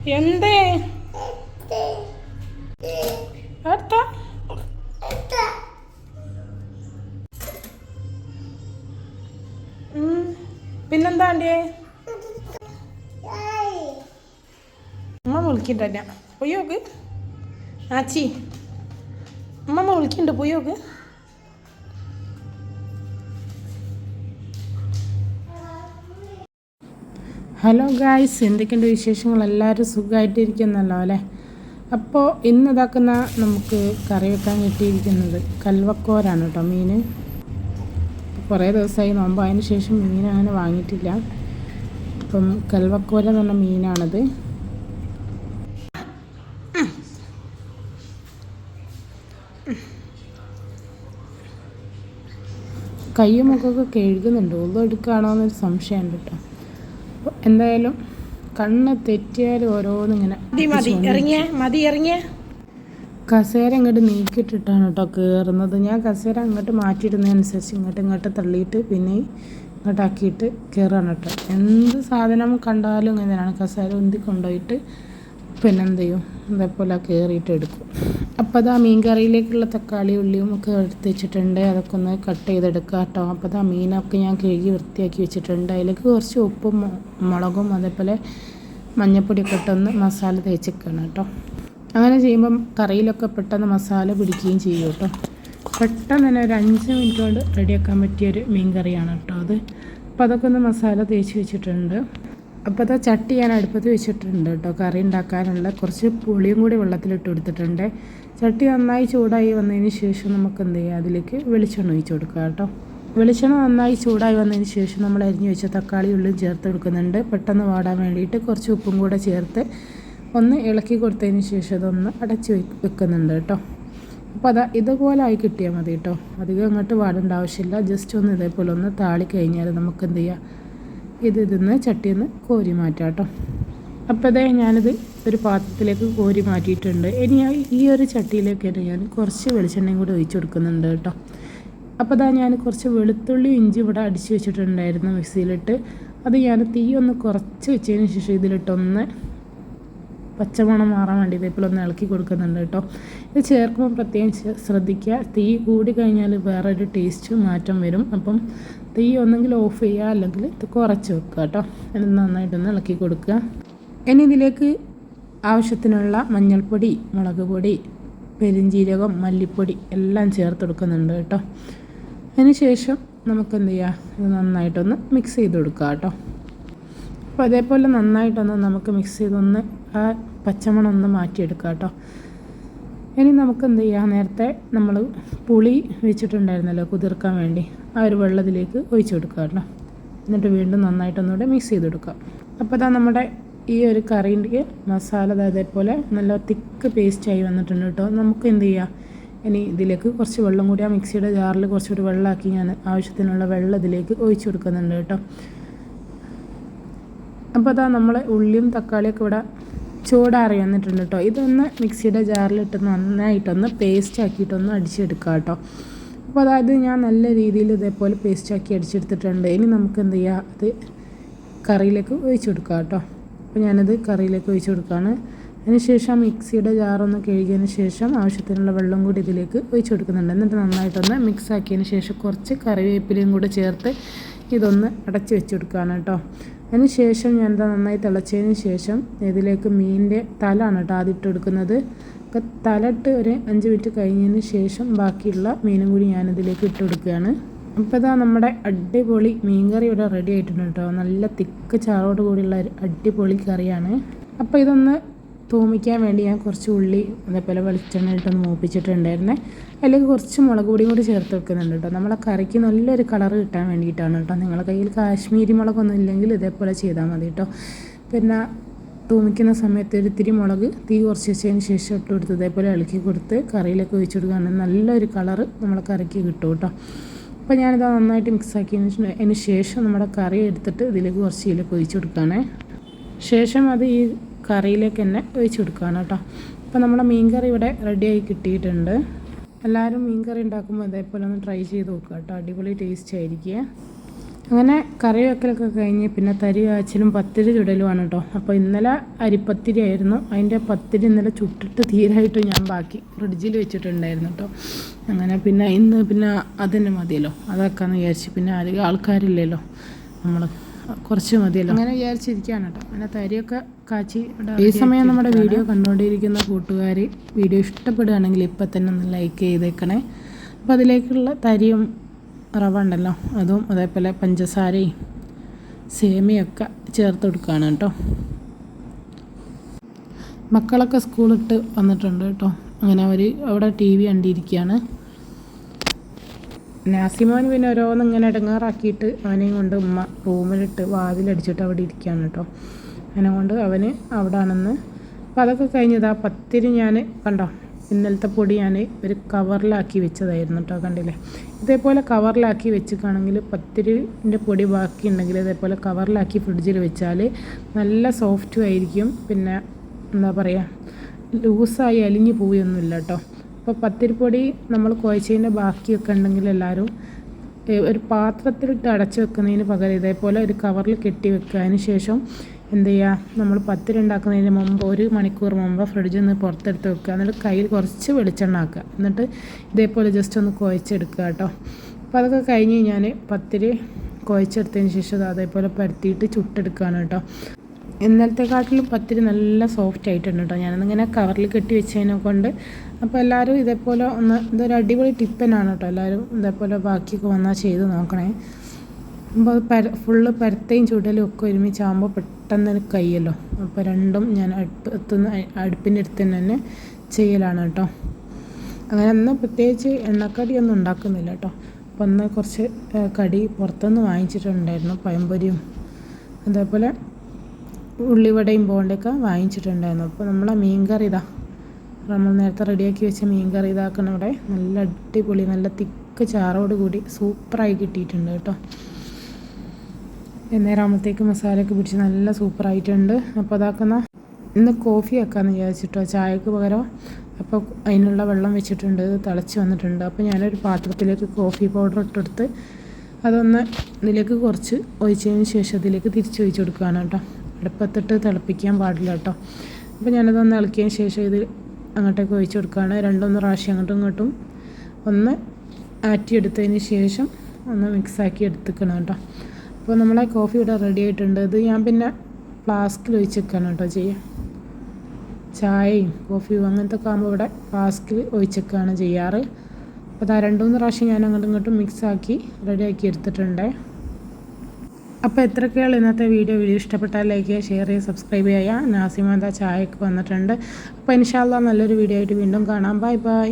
എന്തേ? അടുത്ത. പിന്നെന്താ ആണ്ടിയേ? അമ്മ വിളിക്കണ്ട പോയോക്ക് ആച്ചി. അമ്മമ്മ വിളിക്കണ്ട പോയോക്ക് ഹലോ ഗായ്സ് എന്തൊക്കെയുണ്ട് വിശേഷങ്ങൾ? എല്ലാവരും സുഖമായിട്ടിരിക്കുന്നല്ലോ അല്ലേ? അപ്പോൾ ഇന്ന് ഇതാക്കുന്ന നമുക്ക് കറി വെക്കാൻ കിട്ടിയിരിക്കുന്നത് കൽവക്കോരാണ് കേട്ടോ മീൻ കുറേ ദിവസമായി നോമ്പ് അതിന് ശേഷം മീൻ അങ്ങനെ വാങ്ങിയിട്ടില്ല. അപ്പം കൽവക്കോര എന്ന് പറഞ്ഞ മീനാണത്. കയ്യും മുഖമൊക്കെ കഴുകുന്നുണ്ട്. ഒന്നും എടുക്കുകയാണോ എന്നൊരു സംശയമുണ്ട് കേട്ടോ. എന്തായാലും കണ്ണ് തെറ്റിയാലും ഓരോന്നിങ്ങനെ മതി മതി. ഇറങ്ങിയ മതി ഇറങ്ങിയ. കസേര ഇങ്ങോട്ട് നീക്കിയിട്ടിട്ടാണ് കേട്ടോ കയറുന്നത് ഞാൻ കസേര അങ്ങോട്ട് മാറ്റിയിടുന്നതനുസരിച്ച് ഇങ്ങോട്ട് ഇങ്ങോട്ട് തള്ളിയിട്ട് പിന്നെ ഇങ്ങോട്ടാക്കിയിട്ട് കയറാണ് കേട്ടോ. എന്ത് സാധനം കണ്ടാലും ഇങ്ങനെയാണ് കസേര ഉന്തി കൊണ്ടുപോയിട്ട് പിന്നെ എന്ത് ചെയ്യും? ഇതേപോലെ കയറിയിട്ട് എടുക്കും. അപ്പോൾ അത് ആ മീൻ കറിയിലേക്കുള്ള തക്കാളി ഉള്ളിയും ഒക്കെ എടുത്ത് വെച്ചിട്ടുണ്ട്. അതൊക്കെ ഒന്ന് കട്ട് ചെയ്തെടുക്കുക കേട്ടോ അപ്പോൾ അത് ആ മീനൊക്കെ ഞാൻ കഴുകി വൃത്തിയാക്കി വെച്ചിട്ടുണ്ട്. അതിലേക്ക് കുറച്ച് ഉപ്പും മുളകും അതേപോലെ മഞ്ഞപ്പൊടിയൊക്കെ ഇട്ടൊന്ന് മസാല തേച്ചിക്കണം കേട്ടോ അങ്ങനെ ചെയ്യുമ്പം കറിയിലൊക്കെ പെട്ടെന്ന് മസാല പിടിക്കുകയും ചെയ്യും കേട്ടോ പെട്ടെന്ന് തന്നെ ഒരു അഞ്ച് മിനിറ്റ് കൊണ്ട് റെഡിയാക്കാൻ പറ്റിയൊരു മീൻ കറിയാണ് കേട്ടോ അത്. അപ്പോൾ അതൊക്കെ ഒന്ന് മസാല തേച്ച് വെച്ചിട്ടുണ്ട്. അപ്പോൾ അത് ചട്ടി ഞാൻ അടുപ്പത്ത് വെച്ചിട്ടുണ്ട് കേട്ടോ. കറി ഉണ്ടാക്കാനുള്ള കുറച്ച് പുളിയും കൂടി വെള്ളത്തിലിട്ട് കൊടുത്തിട്ടുണ്ട്. ചട്ടി നന്നായി ചൂടായി വന്നതിന് ശേഷം നമുക്ക് എന്ത് ചെയ്യാം? അതിലേക്ക് വെളിച്ചെണ്ണ ഒഴിച്ച് കൊടുക്കുക കേട്ടോ. വെളിച്ചെണ്ണ നന്നായി ചൂടായി വന്നതിന് ശേഷം നമ്മൾ അരിഞ്ഞു വെച്ച തക്കാളി ഉള്ളിൽ ചേർത്ത് കൊടുക്കുന്നുണ്ട്. പെട്ടെന്ന് വാടാൻ വേണ്ടിയിട്ട് കുറച്ച് ഉപ്പും കൂടെ ചേർത്ത് ഒന്ന് ഇളക്കി കൊടുത്തതിന് ശേഷം അതൊന്ന് അടച്ച് വെക്കുന്നുണ്ട് കേട്ടോ. അപ്പോൾ അതാ ഇതുപോലെ ആയി കിട്ടിയാൽ മതി കേട്ടോ. അധികം അങ്ങോട്ട് വാടേണ്ട ആവശ്യമില്ല. ജസ്റ്റ് ഒന്ന് ഇതേപോലെ ഒന്ന് താളി കഴിഞ്ഞാൽ നമുക്ക് എന്ത് ചെയ്യാം? ഇത് ഇതിന്ന് ചട്ടിയിൽ നിന്ന് കോരി മാറ്റാം കേട്ടോ അപ്പോൾ അതേ ഞാനിത് ഒരു പാത്രത്തിലേക്ക് കോരി മാറ്റിയിട്ടുണ്ട്. ഇനി ഈ ഒരു ചട്ടിയിലേക്ക് തന്നെ ഞാൻ കുറച്ച് വെളിച്ചെണ്ണയും കൂടി ഒഴിച്ചു കൊടുക്കുന്നുണ്ട് കേട്ടോ. അപ്പോൾ അതാ ഞാൻ കുറച്ച് വെളുത്തുള്ളി ഇഞ്ചി ഇവിടെ അടിച്ചു വെച്ചിട്ടുണ്ടായിരുന്നു മിക്സിയിലിട്ട്. അത് ഞാൻ തീ ഒന്ന് കുറച്ച് വെച്ചതിന് ശേഷം ഇതിലിട്ടൊന്ന് പച്ചമണം മാറാൻ വേണ്ടി ഇതേപോലെ ഒന്ന് ഇളക്കി കൊടുക്കുന്നുണ്ട് കേട്ടോ. ഇത് ചേർക്കുമ്പോൾ പ്രത്യേകം ശ്ര- ശ്രദ്ധിക്കുക. തീ കൂടി കഴിഞ്ഞാൽ വേറൊരു ടേസ്റ്റ് മാറ്റം വരും. അപ്പം തീ ഒന്നെങ്കിൽ ഓഫ് ചെയ്യുക അല്ലെങ്കിൽ ഇത് കുറച്ച് വെക്കുക കേട്ടോ. എന്നിട്ട് നന്നായിട്ടൊന്ന് ഇളക്കി കൊടുക്കുക. ഇനി ഇതിലേക്ക് ആവശ്യത്തിനുള്ള മഞ്ഞൾപ്പൊടി മുളക് പൊടി പെരിഞ്ജീരകം മല്ലിപ്പൊടി എല്ലാം ചേർത്ത് കൊടുക്കുന്നുണ്ട് കേട്ടോ. അതിനുശേഷം നമുക്ക് എന്ത് ചെയ്യുക ഇത് നന്നായിട്ടൊന്ന് മിക്സ് ചെയ്ത് കൊടുക്കുക കേട്ടോ. അപ്പോൾ അതേപോലെ നന്നായിട്ടൊന്ന് നമുക്ക് മിക്സ് ചെയ്തൊന്ന് ആ പച്ചമണം ഒന്ന് മാറ്റിയെടുക്കുക കേട്ടോ. ഇനി നമുക്ക് എന്ത് ചെയ്യാം? നേരത്തെ നമ്മൾ പുളി വെച്ചിട്ടുണ്ടായിരുന്നല്ലോ കുതിർക്കാൻ വേണ്ടി. ആ ഒരു വെള്ളത്തിലേക്ക് ഒഴിച്ചു കൊടുക്കുക കേട്ടോ. എന്നിട്ട് വീണ്ടും നന്നായിട്ടൊന്നുകൂടെ മിക്സ് ചെയ്ത് കൊടുക്കുക അപ്പോൾ ഇതാ നമ്മുടെ ഈ ഒരു കറിന്റെ മസാല അതേപോലെ നല്ല തിക്ക് പേസ്റ്റായി വന്നിട്ടുണ്ട് കേട്ടോ. നമുക്ക് എന്ത് ചെയ്യാം? ഇനി ഇതിലേക്ക് കുറച്ച് വെള്ളം കൂടി ആ മിക്സിയുടെ ജാറിൽ കുറച്ചുകൂടി വെള്ളമാക്കി ഞാൻ ആവശ്യത്തിനുള്ള വെള്ളം ഇതിലേക്ക് ഒഴിച്ചു കൊടുക്കുന്നുണ്ട് കേട്ടോ. അപ്പോൾ അതാ നമ്മൾ ഉള്ളിയും തക്കാളിയൊക്കെ ഇവിടെ ചൂടാറി വന്നിട്ടുണ്ട് കേട്ടോ. ഇതൊന്ന് മിക്സിയുടെ ജാറിലിട്ട് നന്നായിട്ടൊന്ന് പേസ്റ്റ് ആക്കിയിട്ടൊന്ന് അടിച്ചെടുക്കാം കേട്ടോ. അപ്പോൾ അതായത് ഞാൻ നല്ല രീതിയിൽ ഇതേപോലെ പേസ്റ്റ് ആക്കി അടിച്ചെടുത്തിട്ടുണ്ട്. ഇനി നമുക്ക് എന്ത് ചെയ്യുക അത് കറിയിലേക്ക് ഒഴിച്ചു കൊടുക്കുക കേട്ടോ. അപ്പോൾ ഞാനത് കറിയിലേക്ക് ഒഴിച്ചു കൊടുക്കുകയാണ്. അതിനുശേഷം മിക്സിയുടെ ജാറൊന്ന് കഴുകിയതിന് ശേഷം ആവശ്യത്തിനുള്ള വെള്ളം കൂടി ഇതിലേക്ക് ഒഴിച്ചു കൊടുക്കുന്നുണ്ട്. എന്നിട്ട് നന്നായിട്ടൊന്ന് മിക്സ് ആക്കിയതിന് ശേഷം കുറച്ച് കറിവേപ്പിലയും കൂടി ചേർത്ത് ഇതൊന്ന് അടച്ചു വെച്ച് കൊടുക്കുകയാണ് കേട്ടോ. അതിന് ശേഷം ഞാൻ എന്താ നന്നായി തിളച്ചതിന് ശേഷം ഇതിലേക്ക് മീനിന്റെ തലാണ് കേട്ടോ ആദ്യം ഇട്ട് കൊടുക്കുന്നത്. ഒക്കെ തലട്ട് ഒരു അഞ്ച് മിനിറ്റ് കഴിഞ്ഞതിന് ശേഷം ബാക്കിയുള്ള മീനും കൂടി ഞാനിതിലേക്ക് ഇട്ട് കൊടുക്കുകയാണ്. അപ്പോൾ ഇതാ നമ്മുടെ അടിപൊളി മീൻകറി ഇവിടെ റെഡി ആയിട്ടുണ്ട് കേട്ടോ. നല്ല തിക്ക് ചാറോട് കൂടിയുള്ള അടിപൊളി കറിയാണ്. അപ്പോൾ ഇതൊന്ന് തൂമിക്കാൻ വേണ്ടി ഞാൻ കുറച്ച് ഉള്ളി അതേപോലെ വെളിച്ചെണ്ണ ഇട്ടൊന്ന് മൂപ്പിച്ചിട്ടുണ്ടായിരുന്നേ. അതിലേക്ക് കുറച്ച് മുളക് പൊടിയും കൂടി ചേർത്ത് വെക്കുന്നുണ്ട് കേട്ടോ. നമ്മളെ കറിക്ക് നല്ലൊരു കളർ കിട്ടാൻ വേണ്ടിയിട്ടാണ് കേട്ടോ. നിങ്ങളുടെ കയ്യിൽ കാശ്മീരി മുളകൊന്നും ഇല്ലെങ്കിൽ ഇതേപോലെ ചെയ്താൽ മതി കേട്ടോ. പിന്നെ തൂമിക്കുന്ന സമയത്ത് ഒരു ഇത്തിരി മുളക് തീ കുറച്ച് വെച്ചതിന് ശേഷം ഇട്ട് കൊടുത്ത് ഇതേപോലെ ഇളക്കി കൊടുത്ത് കറിയിലേക്ക് ഒഴിച്ചു കൊടുക്കുകയാണെങ്കിൽ നല്ലൊരു കളർ നമ്മളെ കറിക്ക് കിട്ടും കേട്ടോ. അപ്പോൾ ഞാനിത് നന്നായിട്ട് മിക്സ് ആക്കിയതിന് ശേഷം നമ്മുടെ കറി എടുത്തിട്ട് ഇതിലേക്ക് കുറച്ച് ഇതിലേക്ക് ഒഴിച്ചു കൊടുക്കുകയാണേ. ശേഷം അത് ഈ കറിയിലേക്ക് തന്നെ ഒഴിച്ച് കൊടുക്കുകയാണ് കേട്ടോ. അപ്പോൾ നമ്മുടെ മീൻകറി ഇവിടെ റെഡിയായി കിട്ടിയിട്ടുണ്ട്. എല്ലാവരും മീൻകറി ഉണ്ടാക്കുമ്പോൾ ഇതേപോലെ ഒന്ന് ട്രൈ ചെയ്ത് നോക്കുക കേട്ടോ. അടിപൊളി ടേസ്റ്റ് ആയിരിക്കുക അങ്ങനെ കറി വെക്കലൊക്കെ കഴിഞ്ഞ് പിന്നെ തരി കാച്ചിലും പത്തിരി ചുടലുമാണ് കേട്ടോ. അപ്പോൾ ഇന്നലെ അരിപ്പത്തിരി ആയിരുന്നു. അതിന്റെ പത്തിരി ഇന്നലെ ചുട്ടിട്ട് തീരായിട്ട് ഞാൻ ബാക്കി ഫ്രിഡ്ജിൽ വെച്ചിട്ടുണ്ടായിരുന്നു കേട്ടോ. അങ്ങനെ പിന്നെ ഇന്ന് പിന്നെ അതന്നെ മതിയല്ലോ. അതാക്കാമെന്ന് വിചാരിച്ച് പിന്നെ ആരും ആൾക്കാരില്ലല്ലോ നമ്മൾ കുറച്ച് മതിയല്ലോ. അങ്ങനെ വിചാരിച്ചിരിക്കുകയാണ് കേട്ടോ. അങ്ങനെ തരിയൊക്കെ കാച്ചി ഈ സമയം നമ്മുടെ വീഡിയോ കണ്ടുകൊണ്ടിരിക്കുന്ന കൂട്ടുകാർ വീഡിയോ ഇഷ്ടപ്പെടുകയാണെങ്കിൽ ഇപ്പം തന്നെ ഒന്ന് ലൈക്ക് ചെയ്തേക്കണേ. അപ്പോൾ അതിലേക്കുള്ള തരിയും റവ ഉണ്ടല്ലോ അതും അതേപോലെ പഞ്ചസാരയും സേമിയൊക്കെ ചേർത്ത് കൊടുക്കുകയാണ് കേട്ടോ. മക്കളൊക്കെ സ്കൂളിട്ട് വന്നിട്ടുണ്ട് കേട്ടോ. അങ്ങനെ അവർ അവിടെ ടി വി കണ്ടിരിക്കുകയാണ്. നാസിമോൻ പിന്നെ ഓരോന്ന് ഇങ്ങനെ ഇടങ്ങാറാക്കിയിട്ട് അവനെയും കൊണ്ട് ഉമ്മ റൂമിലിട്ട് വാതിലടിച്ചിട്ട് അവിടെ ഇരിക്കുകയാണ് കേട്ടോ. അതിനെ കൊണ്ട് അവന് അവിടെ ആണെന്ന് അപ്പോൾ അതൊക്കെ കഴിഞ്ഞതാ പത്തിരി ഞാൻ കണ്ടോ ഇന്നലത്തെ പൊടി ഞാൻ ഒരു കവറിലാക്കി വെച്ചതായിരുന്നു കേട്ടോ കണ്ടില്ലേ? ഇതേപോലെ കവറിലാക്കി വെച്ചിക്കാണെങ്കിൽ പത്തിരിന്റെ പൊടി ബാക്കി ഉണ്ടെങ്കിൽ ഇതേപോലെ കവറിലാക്കി ഫ്രിഡ്ജിൽ വെച്ചാൽ നല്ല സോഫ്റ്റും ആയിരിക്കും. പിന്നെ എന്താ പറയുക ലൂസായി അലിഞ്ഞു പോവുകയൊന്നുമില്ല കേട്ടോ. അപ്പോൾ പത്തിരിപ്പൊടി നമ്മൾ കുഴച്ചതിന്റെ ബാക്കിയൊക്കെ ഉണ്ടെങ്കിൽ എല്ലാവരും ഒരു പാത്രത്തിലിട്ട് അടച്ച് വെക്കുന്നതിന് പകരം ഇതേപോലെ ഒരു കവറിൽ കെട്ടി വെക്കുക. അതിന് ശേഷം എന്ത് ചെയ്യുക? നമ്മൾ പത്തിരി ഉണ്ടാക്കുന്നതിന് മുമ്പ് ഒരു മണിക്കൂർ മുമ്പ് ഫ്രിഡ്ജിൽ നിന്ന് പുറത്തെടുത്ത് വെക്കുക. എന്നിട്ട് കയ്യിൽ കുറച്ച് വെളിച്ചെണ്ണ ആക്കുക. എന്നിട്ട് ഇതേപോലെ ജസ്റ്റ് ഒന്ന് കുഴച്ചെടുക്കുക കേട്ടോ. അപ്പോൾ അതൊക്കെ കഴിഞ്ഞ് ഞാൻ പത്തിരി കുഴച്ചെടുത്തതിന് ശേഷം അത് അതേപോലെ പരത്തിയിട്ട് ചുട്ടെടുക്കുകയാണ് കേട്ടോ. ഇന്നലത്തെക്കാട്ടിലും പത്തിരി നല്ല സോഫ്റ്റ് ആയിട്ടുണ്ട് കേട്ടോ ഞാനൊന്നിങ്ങനെ കവറിൽ കെട്ടി വെച്ചതിനെ കൊണ്ട് അപ്പോൾ എല്ലാവരും ഇതേപോലെ ഒന്ന് ഇതൊരു അടിപൊളി ടിപ്പനാണ് കേട്ടോ എല്ലാവരും ഇതേപോലെ ബാക്കിയൊക്കെ വന്നാൽ ചെയ്ത് നോക്കണേ. അപ്പോൾ പര ഫുള്ള് പരത്തയും ചുടലും ഒക്കെ ഒരുമിച്ചാകുമ്പോൾ പെട്ടെന്ന് കയ്യല്ലോ. അപ്പോൾ രണ്ടും ഞാൻ അടുപ്പത്തുനിന്ന് അടുപ്പിന്റെ അടുത്ത് തന്നെ ചെയ്യലാണ് കേട്ടോ അങ്ങനെ അന്ന് പ്രത്യേകിച്ച് എണ്ണക്കടിയൊന്നും ഉണ്ടാക്കുന്നില്ല കേട്ടോ അപ്പോൾ അന്ന് കുറച്ച് കടി പുറത്തുനിന്ന് വാങ്ങിച്ചിട്ടുണ്ടായിരുന്നു. പഴംപൊരിയും. അതേപോലെ ഉള്ളിവടയും ബോണ്ടൊക്കെ വാങ്ങിച്ചിട്ടുണ്ടായിരുന്നു. അപ്പോൾ നമ്മളെ മീൻ കറി ഇതാ. നമ്മൾ നേരത്തെ റെഡിയാക്കി വെച്ച മീൻ കറി ഇതാക്കണം ഇവിടെ നല്ല അടിപൊളി നല്ല തിക്ക് ചാറോട് കൂടി സൂപ്പറായി കിട്ടിയിട്ടുണ്ട് കേട്ടോ. എന്നേരാകുമ്പോഴത്തേക്ക് മസാലയൊക്കെ പിടിച്ച് നല്ല സൂപ്പറായിട്ടുണ്ട്. അപ്പോൾ അതാക്കുന്ന ഇന്ന് കോഫി ആക്കാമെന്ന് വിചാരിച്ചിട്ടോ ചായക്ക് പകരം? അപ്പോൾ അതിനുള്ള വെള്ളം വെച്ചിട്ടുണ്ട് തിളച്ച് വന്നിട്ടുണ്ട്. അപ്പോൾ ഞാനൊരു പാത്രത്തിലേക്ക് കോഫി പൗഡർ ഇട്ടെടുത്ത് അതൊന്ന് ഇതിലേക്ക് കുറച്ച് ഒഴിച്ചതിന് ശേഷം അതിലേക്ക് തിരിച്ചൊഴിച്ച് കൊടുക്കുകയാണ് കേട്ടോ. അടുപ്പത്തിട്ട് തിളപ്പിക്കാൻ പാടില്ല കേട്ടോ. അപ്പോൾ ഞാനതൊന്ന് ഇളക്കിയതിന് ശേഷം ഇത് അങ്ങോട്ടേക്ക് ഒഴിച്ചു കൊടുക്കുകയാണ്. രണ്ടൊന്ന് പ്രാവശ്യം അങ്ങോട്ടും ഇങ്ങോട്ടും ഒന്ന് ആറ്റിയെടുത്തതിന് ശേഷം ഒന്ന് മിക്സാക്കി എടുത്തിക്കണം കേട്ടോ. അപ്പോൾ നമ്മളെ കോഫി ഇവിടെ റെഡി ആയിട്ടുണ്ട്. ഇത് ഞാൻ പിന്നെ ഫ്ലാസ്കിൽ ഒഴിച്ച് വെക്കണം കേട്ടോ ചെയ്യുക. ചായയും കോഫിയും അങ്ങനത്തെ ഒക്കെ ആകുമ്പോൾ ഇവിടെ ഫ്ലാസ്കിൽ ഒഴിച്ച് വെക്കുകയാണ് ചെയ്യാറ്. അപ്പോൾ അതാ രണ്ടു മൂന്ന് പ്രാവശ്യം ഞാൻ അങ്ങോട്ടും ഇങ്ങോട്ടും മിക്സാക്കി റെഡിയാക്കി എടുത്തിട്ടുണ്ട്. അപ്പോൾ എത്രയൊക്കെയാണ് ഇന്നത്തെ വീഡിയോ? വീഡിയോ ഇഷ്ടപ്പെട്ടാൽ ലൈക്ക് ചെയ്യുക ഷെയർ ചെയ്യുക സബ്സ്ക്രൈബ് ചെയ്യുക. നാസിമാത ചായക്ക് വന്നിട്ടുണ്ട്. അപ്പോൾ ഇൻഷാല്ല നല്ലൊരു വീഡിയോ ആയിട്ട് വീണ്ടും കാണാം. Bye bye